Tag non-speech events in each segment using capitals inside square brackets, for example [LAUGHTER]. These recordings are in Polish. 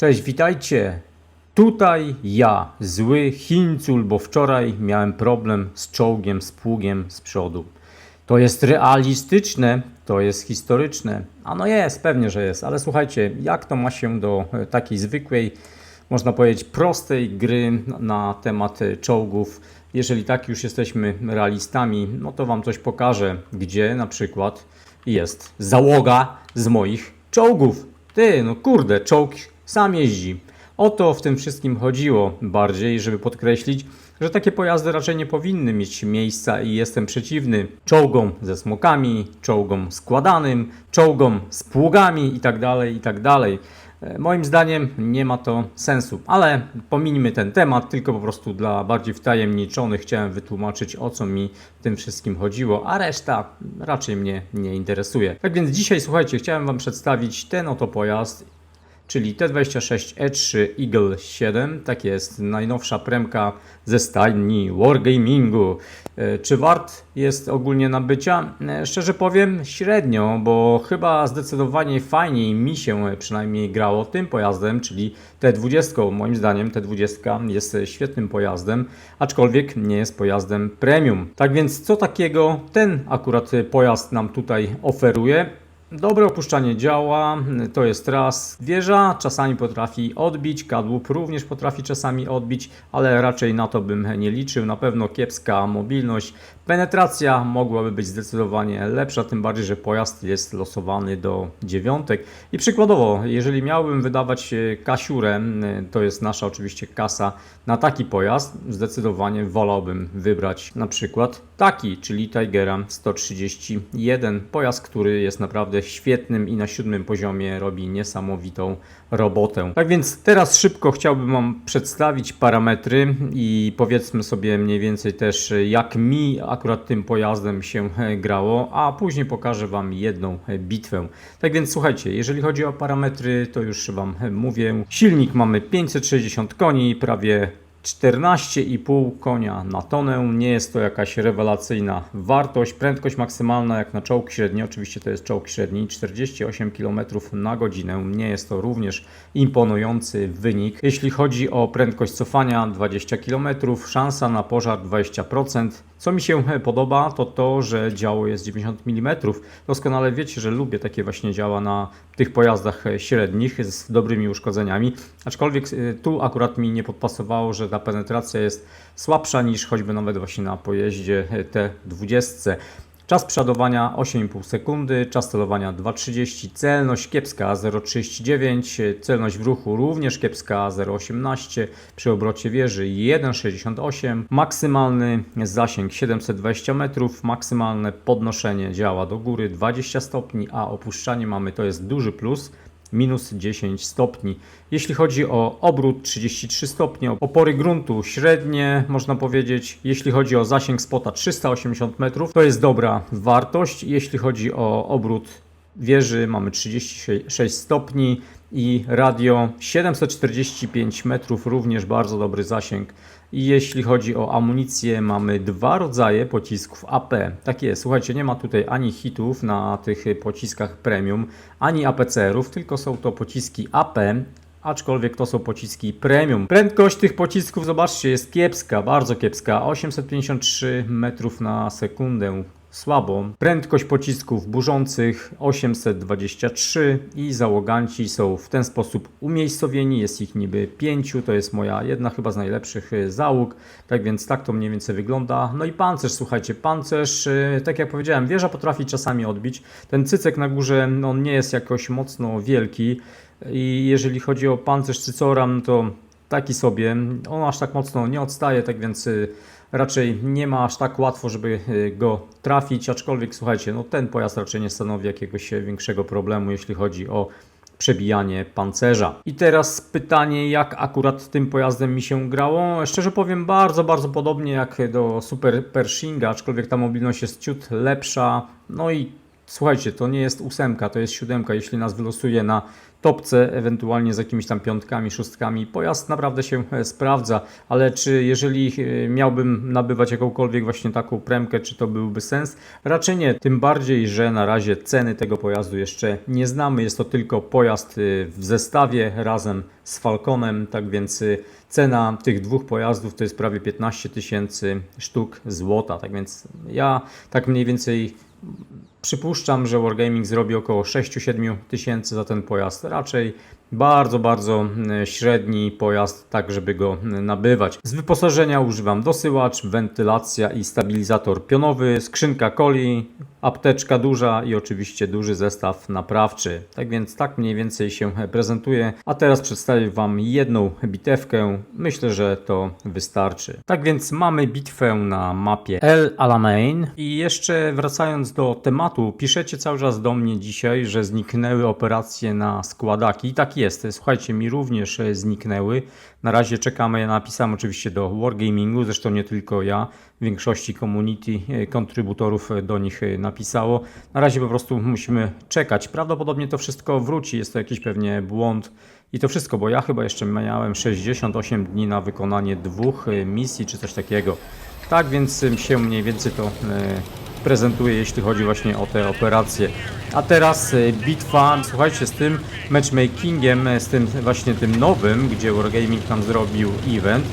Cześć, witajcie. Tutaj ja, zły Chińcul, bo wczoraj miałem problem z czołgiem, z pługiem z przodu. To jest realistyczne, to jest historyczne. A no jest, pewnie, że jest, ale słuchajcie, jak to ma się do e, takiej zwykłej, można powiedzieć, prostej gry na- temat e, czołgów? Jeżeli tak już jesteśmy realistami, no to Wam coś pokażę, gdzie na przykład jest załoga z moich czołgów. Ty, no kurde, czołg sam jeździ. O to w tym wszystkim chodziło bardziej, żeby podkreślić, że takie pojazdy raczej nie powinny mieć miejsca i jestem przeciwny czołgom ze smokami, czołgom składanym, czołgom z pługami itd., itd. E, Moim zdaniem nie ma to sensu, ale pominijmy ten temat, tylko po prostu dla bardziej wtajemniczonych chciałem wytłumaczyć o co mi w tym wszystkim chodziło, a reszta raczej mnie nie interesuje. Tak więc dzisiaj słuchajcie, chciałem Wam przedstawić ten oto pojazd czyli T26E3 E Eagle 7. Tak jest, najnowsza premka ze stajni Wargamingu. E, Czy wart jest ogólnie nabycia? E, Szczerze powiem, średnio, bo chyba zdecydowanie fajniej mi się przynajmniej grało tym pojazdem, czyli T20. Moim zdaniem T20 jest świetnym pojazdem, aczkolwiek nie jest pojazdem premium. Tak więc co takiego ten akurat pojazd nam tutaj oferuje? Dobre opuszczanie działa, to jest raz. Wieża czasami potrafi odbić, kadłub również potrafi czasami odbić, ale raczej na to bym nie liczył. Na pewno kiepska mobilność. Penetracja mogłaby być zdecydowanie lepsza, tym bardziej, że pojazd jest losowany do dziewiątek. I przykładowo, jeżeli miałbym wydawać e, kasiurę, m, to jest nasza oczywiście kasa, na taki pojazd, zdecydowanie wolałbym wybrać na przykład taki, czyli Tigera 131. Pojazd, który jest naprawdę świetnym i na siódmym poziomie robi niesamowitą robotę. Tak więc teraz szybko chciałbym Wam przedstawić parametry i powiedzmy sobie mniej więcej też jak mi akurat tym pojazdem się grało, a później pokażę Wam jedną bitwę. Tak więc słuchajcie, jeżeli chodzi o parametry, to już Wam mówię. Silnik mamy 560 koni, prawie 14,5 konia na tonę. Nie jest to jakaś rewelacyjna wartość. Prędkość maksymalna jak na czołg średni, oczywiście to jest czołg średni, 48 km na godzinę. Nie jest to również imponujący wynik. Jeśli chodzi o prędkość cofania 20 km, szansa na pożar 20%. Co mi się podoba, to to, że działo jest 90 mm. Doskonale wiecie, że lubię takie właśnie działa na tych pojazdach średnich z dobrymi uszkodzeniami. Aczkolwiek y, tu akurat mi nie podpasowało, że ta penetracja jest słabsza niż choćby nawet właśnie na pojeździe T20. Czas przeładowania 8,5 sekundy, czas celowania 2,30, celność kiepska 0,39, celność w ruchu również kiepska 0,18, przy obrocie wieży 1,68, maksymalny zasięg 720 metrów, maksymalne podnoszenie działa do góry 20 stopni, a opuszczanie mamy to jest duży plus minus 10 stopni. Jeśli chodzi o obrót 33 stopnie, opory gruntu średnie można powiedzieć. Jeśli chodzi o zasięg spota 380 metrów, to jest dobra wartość. Jeśli chodzi o obrót wieży mamy 36 stopni i radio 745 metrów, również bardzo dobry zasięg. I jeśli chodzi o amunicję, mamy dwa rodzaje pocisków AP. Tak jest, słuchajcie, nie ma tutaj ani hitów na tych pociskach premium, ani APCR-ów, tylko są to pociski AP. Aczkolwiek to są pociski premium. Prędkość tych pocisków, zobaczcie, jest kiepska, bardzo kiepska. 853 metrów na sekundę słabo. Prędkość pocisków burzących 823 i załoganci są w ten sposób umiejscowieni. Jest ich niby pięciu, to jest moja jedna chyba z najlepszych y, załóg. Tak więc tak to mniej więcej wygląda. No i pancerz, słuchajcie, pancerz, y, tak jak powiedziałem, wieża potrafi czasami odbić. Ten cycek na górze, no, on nie jest jakoś mocno wielki i jeżeli chodzi o pancerz cycoram, no to taki sobie. On aż tak mocno nie odstaje, tak więc y, raczej nie ma aż tak łatwo, żeby y, go trafić. Aczkolwiek słuchajcie, no ten pojazd raczej nie stanowi jakiegoś y, większego problemu, jeśli chodzi o przebijanie pancerza. I teraz pytanie, jak akurat tym pojazdem mi się grało? Szczerze powiem, bardzo, bardzo podobnie jak do Super Pershinga, aczkolwiek ta mobilność jest ciut lepsza. No i Słuchajcie, to nie jest ósemka, to jest siódemka. Jeśli nas wylosuje na topce, ewentualnie z jakimiś tam piątkami, szóstkami, pojazd naprawdę się e, sprawdza, ale czy jeżeli e, miałbym nabywać jakąkolwiek właśnie taką premkę, czy to byłby sens? Raczej nie, tym bardziej, że na razie ceny tego pojazdu jeszcze nie znamy. Jest to tylko pojazd e, w zestawie razem z Falconem, tak więc cena tych dwóch pojazdów to jest prawie 15 tysięcy sztuk złota, tak więc ja tak mniej więcej Przypuszczam, że Wargaming zrobi około 6-7 tysięcy za ten pojazd. Raczej bardzo, bardzo e, średni pojazd, tak żeby go e, nabywać. Z wyposażenia używam dosyłacz, wentylacja i stabilizator pionowy, skrzynka coli, apteczka duża i oczywiście duży zestaw naprawczy. Tak więc tak mniej więcej się prezentuje. A teraz przedstawię Wam jedną bitewkę. Myślę, że to wystarczy. Tak więc mamy bitwę na mapie El Alamein. I jeszcze wracając do tematu, piszecie cały czas do mnie dzisiaj, że zniknęły operacje na składaki. I tak jest. Słuchajcie, mi również zniknęły. Na razie czekamy, ja napisałem oczywiście do Wargamingu, zresztą nie tylko ja, w większości community e, kontrybutorów do nich e, napisało. Na razie po prostu musimy czekać. Prawdopodobnie to wszystko wróci, jest to jakiś pewnie błąd. I to wszystko, bo ja chyba jeszcze miałem 68 dni na wykonanie dwóch e, misji czy coś takiego. Tak więc się mniej więcej to e, prezentuje, jeśli chodzi właśnie o te operacje. A teraz e, bitwa, słuchajcie, z tym matchmakingiem, e, z tym właśnie tym nowym, gdzie Wargaming tam zrobił event,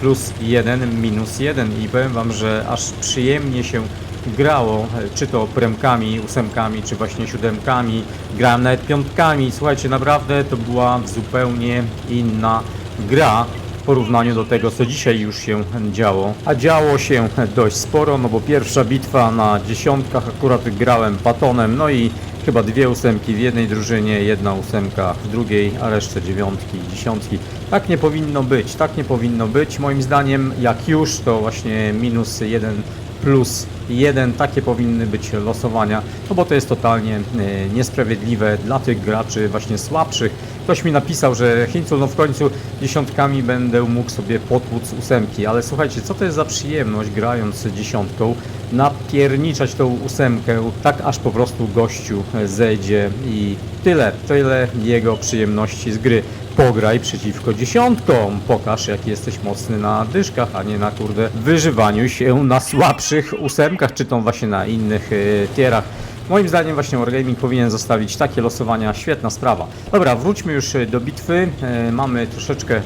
plus jeden, minus jeden i powiem Wam, że aż przyjemnie się grało, czy to premkami, ósemkami, czy właśnie siódemkami, grałem nawet piątkami. Słuchajcie, naprawdę to była zupełnie inna gra w porównaniu do tego, co dzisiaj już się działo. A działo się dość sporo, no bo pierwsza bitwa na dziesiątkach, akurat grałem batonem, no i chyba dwie ósemki w jednej drużynie, jedna ósemka w drugiej, a resztę dziewiątki, dziesiątki. Tak nie powinno być, tak nie powinno być. Moim zdaniem, jak już, to właśnie minus jeden plus 1. Takie powinny być losowania, no bo to jest totalnie e, niesprawiedliwe dla tych graczy właśnie słabszych. Ktoś mi napisał, że Hincul, no w końcu dziesiątkami będę mógł sobie potłuc ósemki, ale słuchajcie, co to jest za przyjemność grając dziesiątką, napierniczać tą ósemkę, tak aż po prostu gościu zejdzie i tyle, tyle jego przyjemności z gry pograj przeciwko dziesiątkom. Pokaż, jaki jesteś mocny na dyszkach, a nie na kurde wyżywaniu się na słabszych ósemkach, czy to właśnie na innych y, tierach. Moim zdaniem właśnie Wargaming powinien zostawić takie losowania. Świetna sprawa. Dobra, wróćmy już y, do bitwy. Y, mamy troszeczkę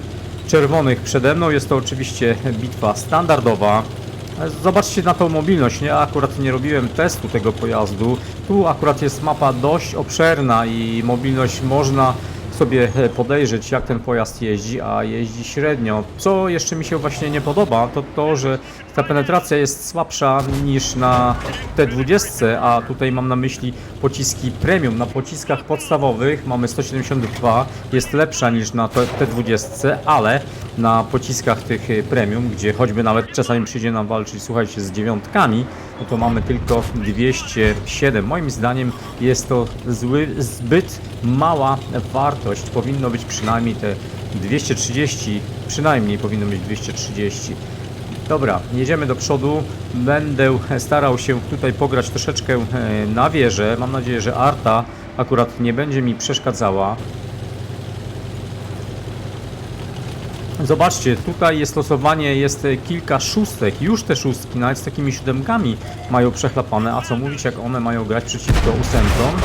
czerwonych przede mną. Jest to oczywiście bitwa standardowa. Zobaczcie na tą mobilność, nie? Akurat nie robiłem testu tego pojazdu. Tu akurat jest mapa dość obszerna i mobilność można sobie e, podejrzeć, jak ten pojazd jeździ, a jeździ średnio. Co jeszcze mi się właśnie nie podoba, to to, że ta penetracja jest słabsza niż na T20, a tutaj mam na myśli pociski premium. Na pociskach podstawowych mamy 172, jest lepsza niż na T- T20, ale na pociskach tych e, premium, gdzie choćby nawet czasami przyjdzie nam walczyć, słuchajcie, z dziewiątkami, no to mamy tylko 207. Moim zdaniem jest to zły, zbyt mała wartość. Powinno być przynajmniej te 230, przynajmniej powinno być 230. Dobra, jedziemy do przodu. Będę starał się tutaj pograć troszeczkę e, na wieżę. Mam nadzieję, że Arta akurat nie będzie mi przeszkadzała. Zobaczcie, tutaj jest losowanie, jest kilka szóstek. Już te szóstki, nawet z takimi siódemkami mają przechlapane. A co mówić, jak one mają grać przeciwko ósemkom?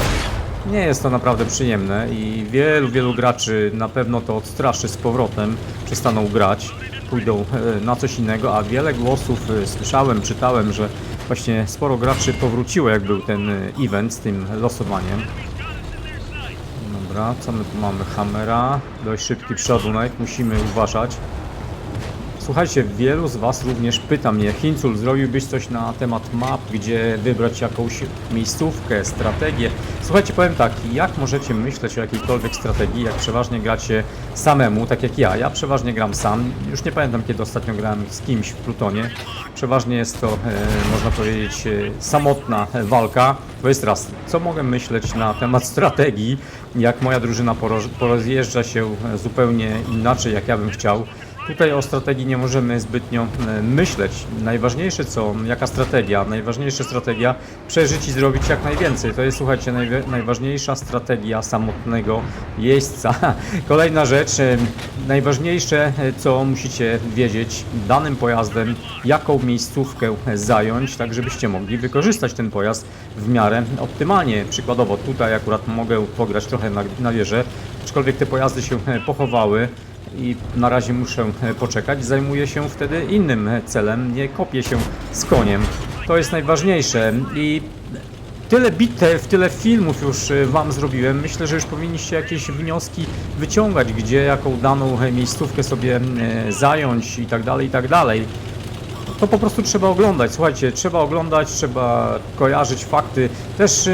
Nie jest to naprawdę przyjemne i wielu, wielu graczy na pewno to odstraszy z powrotem, przestaną grać, pójdą e, na coś innego, a wiele głosów e, słyszałem, czytałem, że właśnie sporo graczy powróciło jak był ten e, event z tym losowaniem. Dobra, co my tu mamy? Hammera, dość szybki przodunek, musimy uważać. Słuchajcie, wielu z Was również pyta mnie, Hincul, zrobiłbyś coś na temat map, gdzie wybrać jakąś miejscówkę, strategię? Słuchajcie, powiem tak, jak możecie myśleć o jakiejkolwiek strategii, jak przeważnie gracie samemu, tak jak ja. Ja przeważnie gram sam, już nie pamiętam kiedy ostatnio grałem z kimś w Plutonie. Przeważnie jest to, e, można powiedzieć, e, samotna e, walka. Bo jest raz, co mogę myśleć na temat strategii, jak moja drużyna poroz- porozjeżdża się e, zupełnie inaczej, jak ja bym chciał. Tutaj o strategii nie możemy zbytnio e, myśleć. Najważniejsze co, jaka strategia? Najważniejsza strategia przeżyć i zrobić jak najwięcej. To jest, słuchajcie, najwa- najważniejsza strategia samotnego jeźdźca. [LAUGHS] Kolejna rzecz, e, najważniejsze e, co musicie wiedzieć danym pojazdem, jaką miejscówkę zająć, tak żebyście mogli wykorzystać ten pojazd w miarę optymalnie. Przykładowo tutaj akurat mogę pograć trochę na, na wieżę, aczkolwiek te pojazdy się pochowały i na razie muszę e, poczekać. Zajmuję się wtedy innym celem, nie kopię się z koniem. To jest najważniejsze i tyle bitew, tyle filmów już e, Wam zrobiłem. Myślę, że już powinniście jakieś wnioski wyciągać, gdzie jaką daną e, miejscówkę sobie zająć i tak dalej, i tak dalej. To po prostu trzeba oglądać. Słuchajcie, trzeba oglądać, trzeba kojarzyć fakty. Też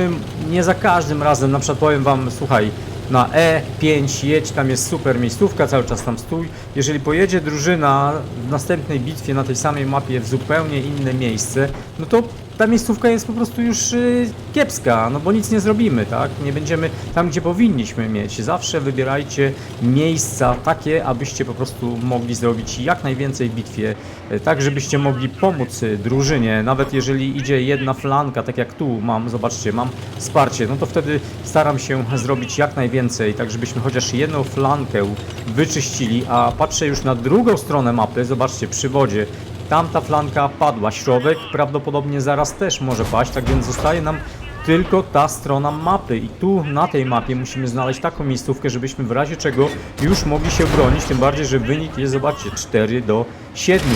nie za każdym razem, na przykład powiem Wam, słuchaj, na E5 jedź, tam jest super miejscówka, cały czas tam stój. Jeżeli pojedzie drużyna w następnej bitwie na tej samej mapie w zupełnie inne miejsce, no to ta miejscówka jest po prostu już y, kiepska, no bo nic nie zrobimy, tak? Nie będziemy tam, gdzie powinniśmy mieć. Zawsze wybierajcie miejsca takie, abyście po prostu mogli zrobić jak najwięcej w bitwie, y, tak żebyście mogli pomóc drużynie, nawet jeżeli idzie jedna flanka, tak jak tu mam, zobaczcie, mam wsparcie, no to wtedy staram się zrobić jak najwięcej, tak żebyśmy chociaż jedną flankę wyczyścili, a patrzę już na drugą stronę mapy, zobaczcie, przy wodzie, Tamta flanka padła, środek prawdopodobnie zaraz też może paść, tak więc zostaje nam tylko ta strona mapy i tu na tej mapie musimy znaleźć taką miejscówkę, żebyśmy w razie czego już mogli się bronić, tym bardziej, że wynik jest, zobaczcie, 4 do 7.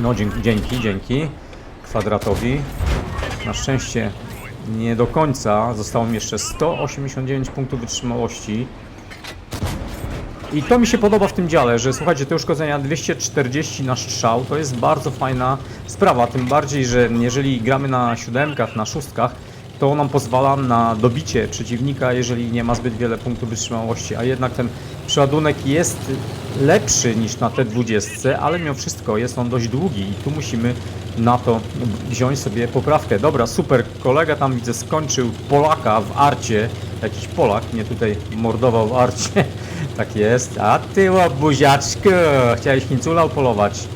No dzięki, dzięki, dzięki kwadratowi. Na szczęście nie do końca, zostało mi jeszcze 189 punktów wytrzymałości. I to mi się podoba w tym dziale, że słuchajcie, te uszkodzenia 240 na strzał to jest bardzo fajna sprawa, tym bardziej, że jeżeli gramy na siódemkach, na szóstkach, to nam pozwala na dobicie przeciwnika, jeżeli nie ma zbyt wiele punktów wytrzymałości, a jednak ten przeładunek jest lepszy niż na te 20, ale mimo wszystko jest on dość długi i tu musimy na to wziąć sobie poprawkę. Dobra, super, kolega tam widzę skończył Polaka w arcie, jakiś Polak mnie tutaj mordował w arcie, tak jest, a ty łobuziaczku, chciałeś Hincula upolować.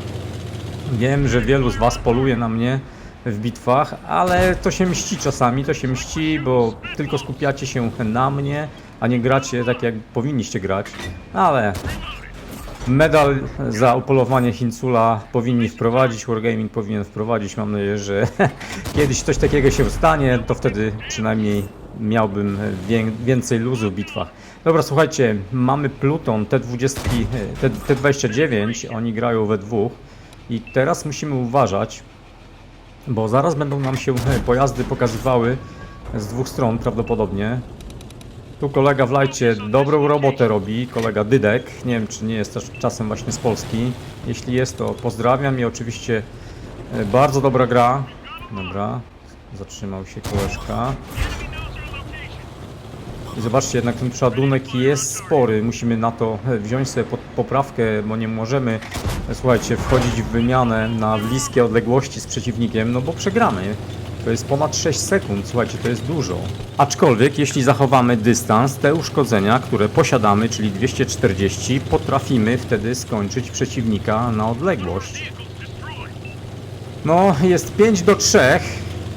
Wiem, że wielu z Was poluje na mnie w bitwach, ale to się mści czasami, to się mści, bo tylko skupiacie się na mnie, a nie gracie tak jak powinniście grać. Ale medal za upolowanie Hincula powinni wprowadzić, Wargaming powinien wprowadzić. Mam nadzieję, że [LAUGHS] kiedyś coś takiego się stanie, to wtedy przynajmniej miałbym wię- więcej luzu w bitwach. Dobra, słuchajcie, mamy Pluton, T20, T- T29, oni grają we dwóch i teraz musimy uważać, bo zaraz będą nam się pojazdy pokazywały z dwóch stron prawdopodobnie. Tu kolega w lajcie dobrą robotę robi, kolega Dydek. Nie wiem, czy nie jest też czasem właśnie z Polski. Jeśli jest, to pozdrawiam i oczywiście e, bardzo dobra gra. Dobra, zatrzymał się koleżka. Zobaczcie, jednak ten przeładunek jest spory. Musimy na to wziąć sobie pod poprawkę, bo nie możemy, słuchajcie, wchodzić w wymianę na bliskie odległości z przeciwnikiem, no bo przegramy. To jest ponad 6 sekund, słuchajcie, to jest dużo. Aczkolwiek, jeśli zachowamy dystans, te uszkodzenia, które posiadamy, czyli 240, potrafimy wtedy skończyć przeciwnika na odległość. No, jest 5 do 3.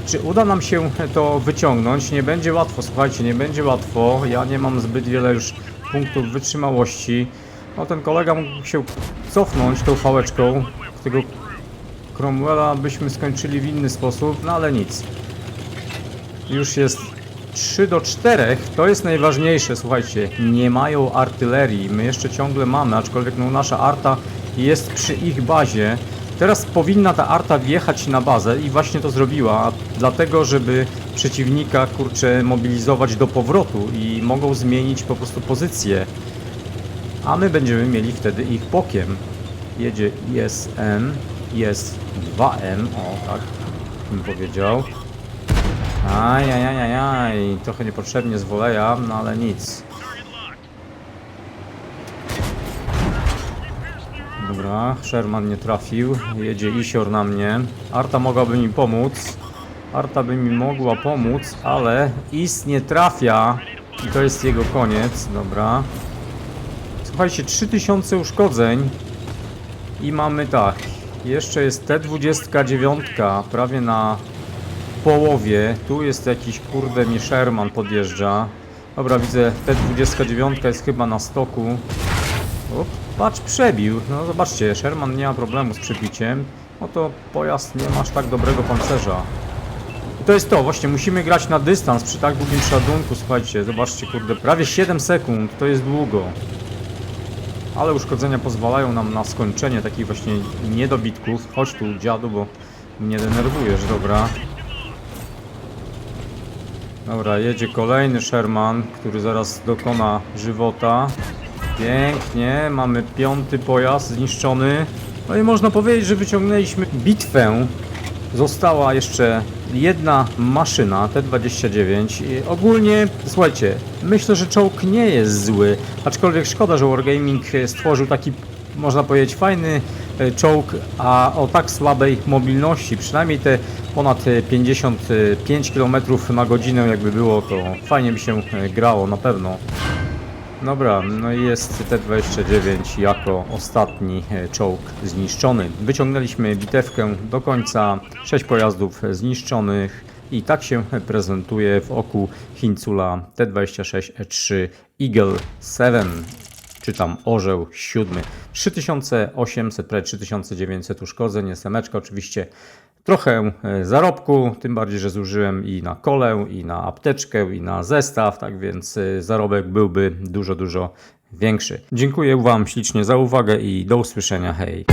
Czy uda nam się to wyciągnąć? Nie będzie łatwo, słuchajcie, nie będzie łatwo. Ja nie mam zbyt wiele już punktów wytrzymałości. No, ten kolega mógł się cofnąć tą fałeczką. Tego Cromwella byśmy skończyli w inny sposób, no ale nic. Już jest 3 do 4, to jest najważniejsze, słuchajcie, nie mają artylerii, my jeszcze ciągle mamy, aczkolwiek no, nasza arta jest przy ich bazie. Teraz powinna ta arta wjechać na bazę i właśnie to zrobiła, dlatego żeby przeciwnika, kurczę, mobilizować do powrotu i mogą zmienić po prostu pozycję. A my będziemy mieli wtedy ich bokiem. Jedzie ISM, jest 2M, o tak bym powiedział. Ajajajajaj, trochę niepotrzebnie z woleja, no ale nic. Dobra, Sherman nie trafił, jedzie Isior na mnie. Arta mogłaby mi pomóc. Arta by mi mogła pomóc, ale Is nie trafia i to jest jego koniec, dobra. Słuchajcie, 3000 uszkodzeń. I mamy tak, jeszcze jest T29, prawie na połowie. Tu jest jakiś, kurde, mi Sherman podjeżdża. Dobra, widzę, T29 jest chyba na stoku. O, patrz, przebił. No zobaczcie, Sherman nie ma problemu z przebiciem. No to pojazd nie masz tak dobrego pancerza. I to jest to, właśnie musimy grać na dystans przy tak długim szadunku, słuchajcie, zobaczcie, kurde, prawie 7 sekund, to jest długo. Ale uszkodzenia pozwalają nam na skończenie takich właśnie niedobitków. Chodź tu, dziadu, bo mnie denerwujesz, dobra. Dobra, jedzie kolejny Sherman, który zaraz dokona żywota. Pięknie, mamy piąty pojazd zniszczony. No i można powiedzieć, że wyciągnęliśmy bitwę. Została jeszcze jedna maszyna, T-29. I ogólnie, słuchajcie, myślę, że czołg nie jest zły. Aczkolwiek szkoda, że Wargaming stworzył taki, można powiedzieć, fajny e, czołg, a o tak słabej mobilności. Przynajmniej te ponad e, 55 km na godzinę jakby było, to fajnie by się e, grało na pewno. Dobra, no i jest T-29 jako ostatni e, czołg zniszczony. Wyciągnęliśmy bitewkę do końca, 6 pojazdów zniszczonych i tak się prezentuje w oku Hincula T-26E3 Eagle 7 czy tam orzeł siódmy. 3800, prawie 3900 uszkodzeń, semeczka oczywiście trochę e, zarobku, tym bardziej, że zużyłem i na kolę, i na apteczkę, i na zestaw, tak więc e, zarobek byłby dużo, dużo większy. Dziękuję Wam ślicznie za uwagę i do usłyszenia, hej!